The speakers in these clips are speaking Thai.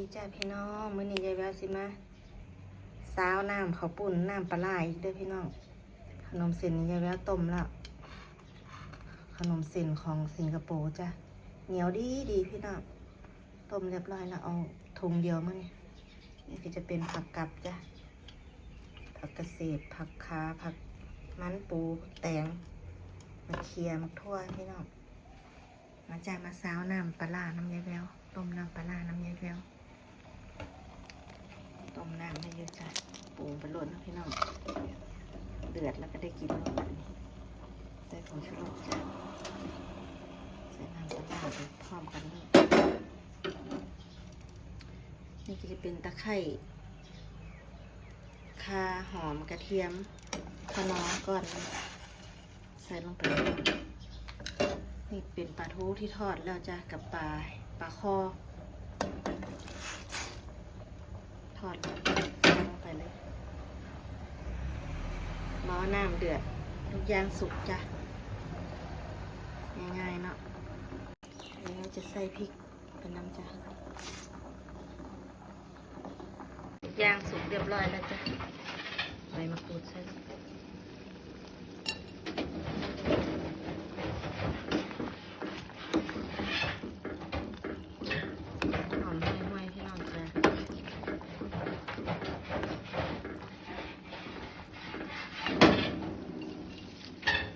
ดีจ้าพี่น้องมื้อนี้ยายแววสิมาสาวน้ำข้าวปุ้นน้ำปลาไหลาอีกด้อพี่น้อง ขนมเส้นนี้ยายแววต้มแล้ว ขนมเส้นของสิงคโปร์จ้ะเหนียวดีดีพี่น้องต้มเรียบร้อยแล้วเอาถุงเดียวมั้งนี่นี่ก็จะเป็นผักกับจ้ะผักกระเศษผักคาผักมันปูแตงมะเขียมะทั่วพี่น้องมาจามาซาวน้ำปลาน้ำยายแววต้มน้ำปลาร้าน้ำยายแวว ต้มน้ำให้เยอะจ้ะปรุงไปโหลดนพี่น้อง เดือดแล้วก็ได้กินแล้วแบบนี้ใส่ผงชูรสจ้ะใส่น้ำปลาร้ไปพร้อมกันเลยนี่ก็จะเป็นตะไคร่ข่าหอมกระเทียมขนอก่อน ใส่ลงไปนี่เป็นปลาทูที่ทอดแล้วจ้ะกับปลาปลาคอ ทอดลงไปเลยหม้อน้ำเดือดทุกอย่างสุกจ้ะ ง่ายๆเนาะเดี๋ยวเราจะใส่พริกเป็นน้ำจ้ะย่างสุกเรียบร้อยแล้วจ้ะใบมะกรูดใส่ลงไป หอมห้วยๆที่น้องจะ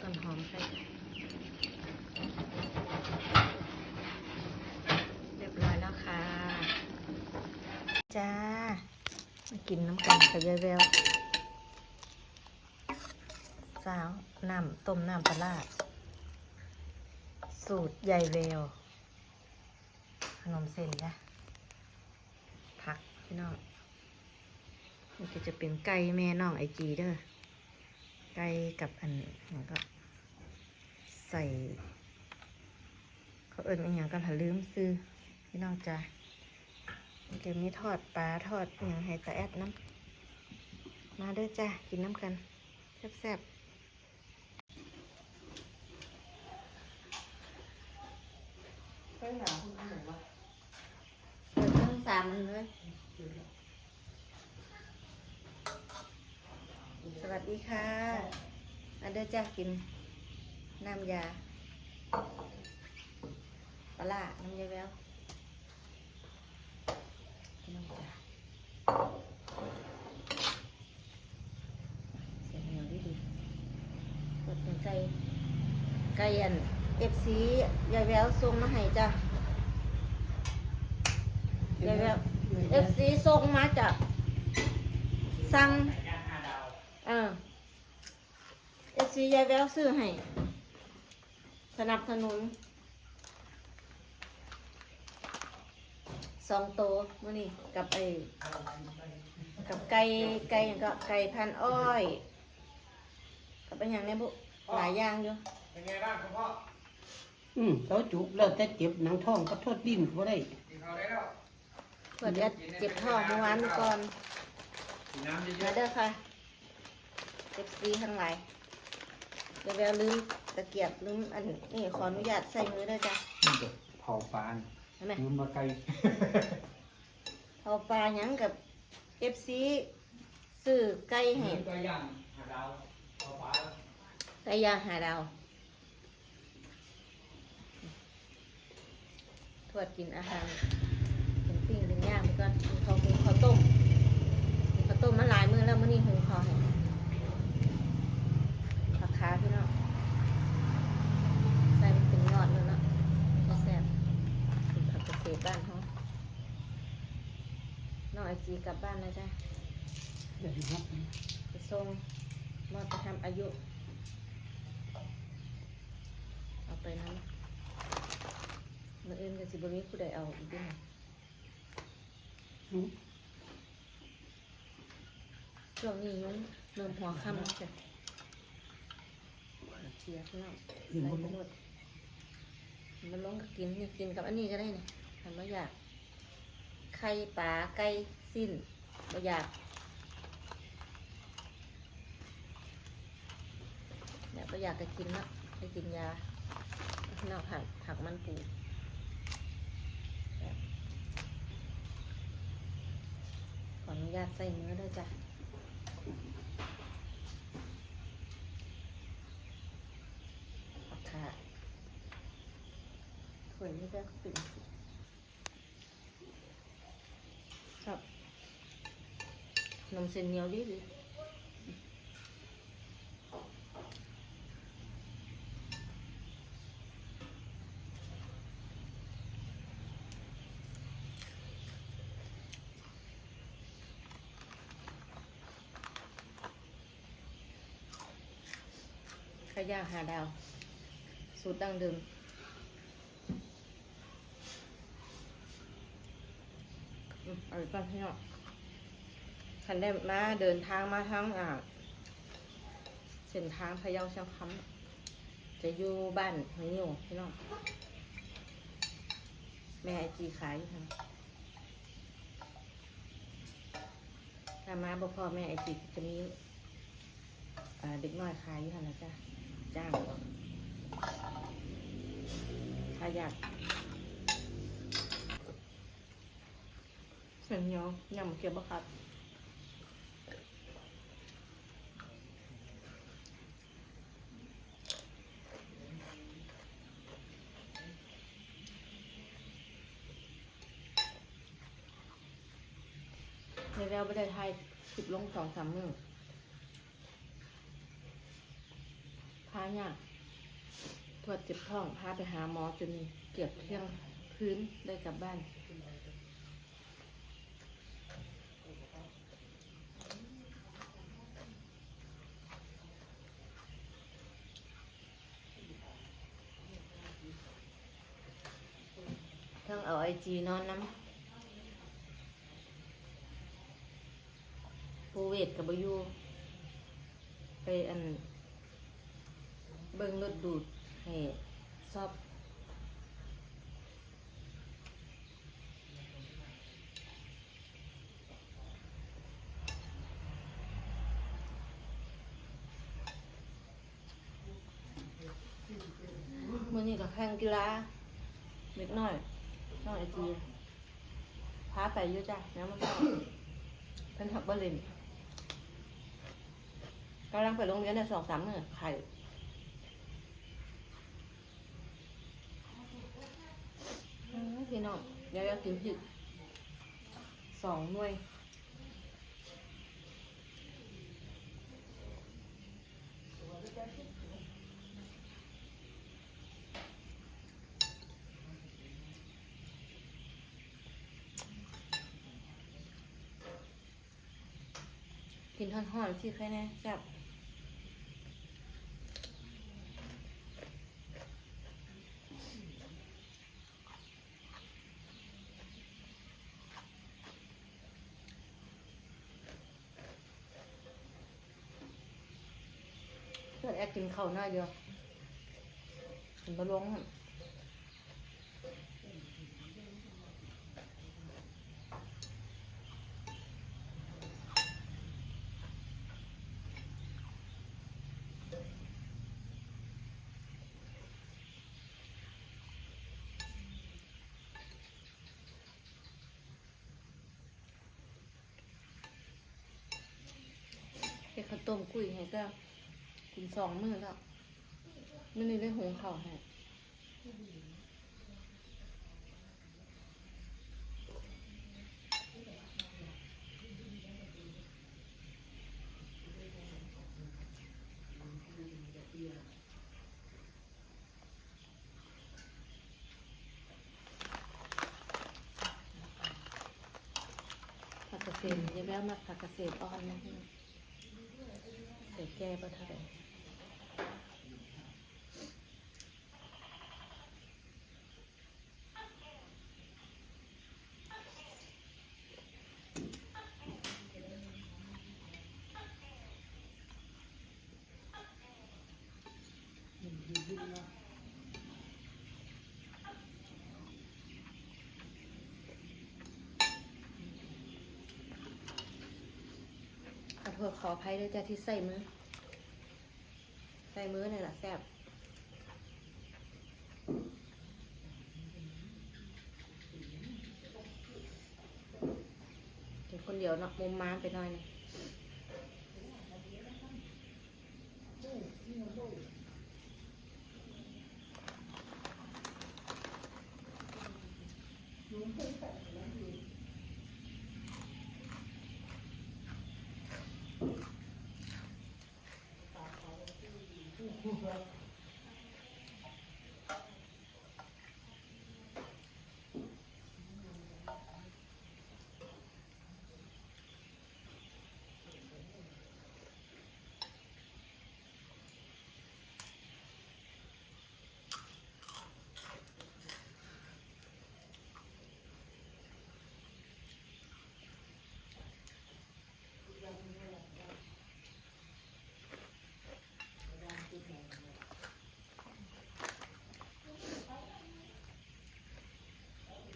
ต้นหอมใส่เรียบร้อยแล้วค่ะ จ้า มากินน้ำกันกับยายแววสาวน้ำต้มน้ำปลาสูตรยายแววขนมเส้นจ้ะผักพี่น้องนี่ก็จะเป็นไก่แม่น้องไอจีเด้อไก่กับอันนี้ก็ ใส่เขาเอิญอันอย่างกันหาลืมซื้อพี่น้องจ้ะ เดี๋ยวนี้ทอดปลาทอดอหย่างให้ตาแอดน้ำมาเด้อจ้ะกินน้ำกันแซ่บๆเปิดทั้งสามอันเลย สวัสดีค่ะอันเดอร์จ้ากิน น้ำยาปลาร้าน้ำยาแววกินน้ำจ้าเสียงเหนียวดีดีกดเป็น ไก่ไก่อันเอฟซียายแววส่งมาให้จ้ะยายแววเอฟซีส่งมาจากสั่งเออเอฟซียายแววซื้อให้สนับสนุนสองโตวมื่อนี้กับไอ้กับไก่ไก่หยังก็ไก่พันอ้อย กับเป็นอย่างเนี้ยบุ หลายอย่างอยู่เป็นไงบ้างคุณพ่ออืมเขาจุกแล้วแต่เจ็บหนังท้องก็โทษดิ้นก็ได้กินข้าวได้แล้วเปิดจะเจ็บท้องเมื่อวานก่อนกินน้ำเยมาอะเด้อค่ะเจ็บซีทั้งหลายเดี๋ยวแววลืมตะเกียบลืมอันนี่ขออนุญาตใส่มือด้วยจ้ะๆนี่เผาปานเห็นไหม ลืมมาไกล เอาปลาหยังกับเอฟซีซื้อไก่ให้ลืมตัวอย่างหาดาวเผาปลา ไก่ย่างหาดาวทวดกินอาหารเป็นปิ้งเป็นย่างไปก่อนกินข้าวกินข้าวต้มกินข้าวต้มมาหลายมื้อแล้วมื้อนี้หุงข้าวให้ผักขาพี่น้องใส่มันเป็นยอดเลยเนาะแซ่บเป็นผักเกษตรบ้านเขาน้องไอจีกลับบ้านแล้วจ้ะเดี๋ยวนะครับไปส่งมอดไปทำอายุ เอา ไปนั้นเมื่ออื่นกับสิบริผู้ใดเอาอีกด้วยนะอืมช่วงนี้ยุ้งเริ่มหัวค่ำแล้วจ้ะเสียข้างนอกอื่นใส่บ่ไปลงหมดมันลงก็กินนี่กินกับอันนี้ก็ได้นะทำไม่อยาก ไข่ปลาไก่สิ้นไม่อยากเนี่ยก็อยากจะกินเนาะไปกินยา ข้างนอกหักหักมันปูญาตใส่มือด้วยจ้ะเอาค่ะถ้วยนี้ก็เป็นครับนมเส้นเหนียวดีดี ข้าวย่างหาดาว สูตรดั้งเดิมอืมเอาอีกพี่น้องคันได้มาเดินทางมาทั้งอ่าเส้นทางพะเยาเชียงคำจะอยู่บ้านหอยนิวพี่น้องแม่ไอจีขายอยู่ทางถ้ามาบ่พอแม่ไอจีจะมีเด็กน้อยขายอยู่ทางนะจ้ะ จ้า ถ้าอยากเส้นเนียวยำเกี๊ยวบะคับในแล้วไม่ได้ไทยสิบลงสองสามมือ พาเนี่ยตรวจเจ็บท้องพาไปหาหมอจนเกียบเที่ยงพื้นได้กลับบ้าน ทั้งเอาไอจีนอนน้ำปูเวทกับบยูไปอัน เบิ่งรถดูดให้ซอบมื่อนี้ก็แข่งกีฬาเล็กน้อยน้องไอจีพาไปอยู่จ้ะแล้วมันก็เพิ่นหักบอลเลนกำลังไปโรงเรียนในสองสามเมื่อไข่อื้อพี่ น้องเดี๋ยวจะกินผิดสองหน่วยกินทอนๆที่ใครแน่แซ่บเพื่ อนแอกกินข้าวหน้าเดียวกินบะลงหั่นเข้าวต้มกุ้ยให้ก็ กินสองมื้อแล้วมื้อนี้ได้หุงข้าวให้ผักกระเซ็นยายแววมาผักกระเซ็นอ่อนนะพี่น้องใส่แก้ปะเท่าไหร่ข อขออภัยด้วยจ้ะที่ใส่มือ ใส่มือเนี่ยแหละแซ่บเป็นคนคนเดียวเนาะมุมม้ามไปหน่อยนึง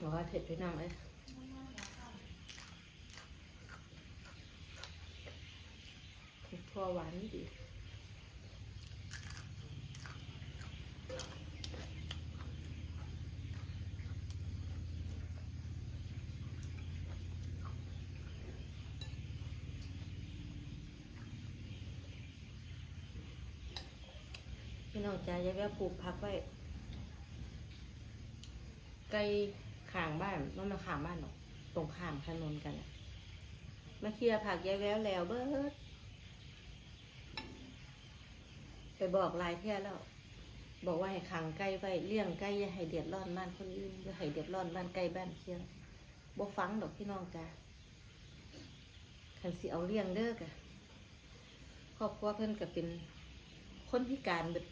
บ อกว่าเผ็ดไปหน่อยพอหวานดีพี่น้องจ๋ายายแววปลูกพักไว้ไกล ข้างบ้านมันมาข้างบ้านหรอก ตรงข้ามถนนกันนะมาเคลียร์ผักยายแววแล้วเบิดไปบอกลายเที่ยแล้ว บอกว่าให้ขังไก่ไว้เลี้ยงไก่อย่าให้เดือดร้อนบ้านคนอื่นอย่าให้เดือดร้อนบ้านไก่บ้านเคียงบ่ฟังดอกพี่น้องจ้าคันสิเอาเลี้ยงเด้อกะครอบครัวเพิ่อนก็เป็นคนพิการเบิด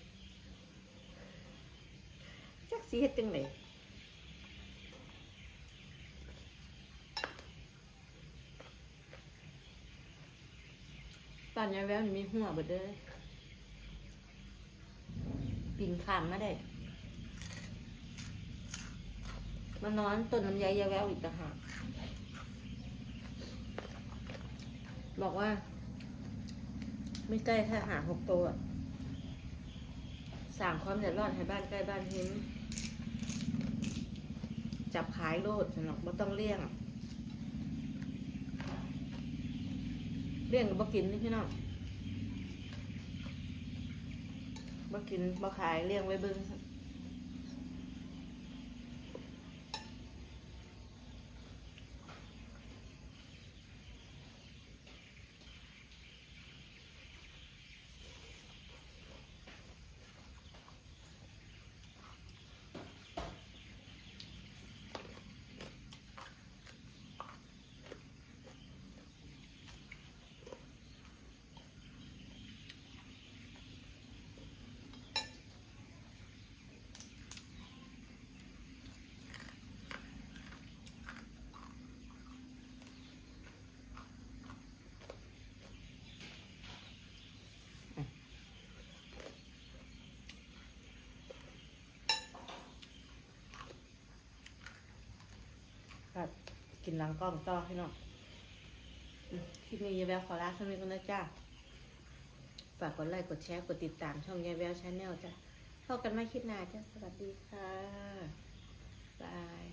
จักสิเฮ็ดจังได ตอนยายแววมันมีหัวเบิดเด้อปีนขามมาได้ มานอนต้นลำไยยายแววอีกต่างหากบอกว่า ไม่ใกล้ถ้าหาหกตัวสั่งความเดือดร้อนให้บ้านใกล้บ้านเห็นจับขายโลดสนอกไม่ต้องเลี้ยง เลี้ยงบ่กินนี่พี่น้องบ่กินบ่ขายเลี้ยงไว้เบิ่งครับครับ กินหลังกล้องต่อพี่น้องอืมคลิปนี้ยายแววขอลาเท่านี้ก็นนะจ้าฝากกดไลค์กดแชร์กดติดตามช่องยายแววชาแนลจ้ะพบกันใหม่คลิปหน้าจ้ะสวัสดีค่ะบาย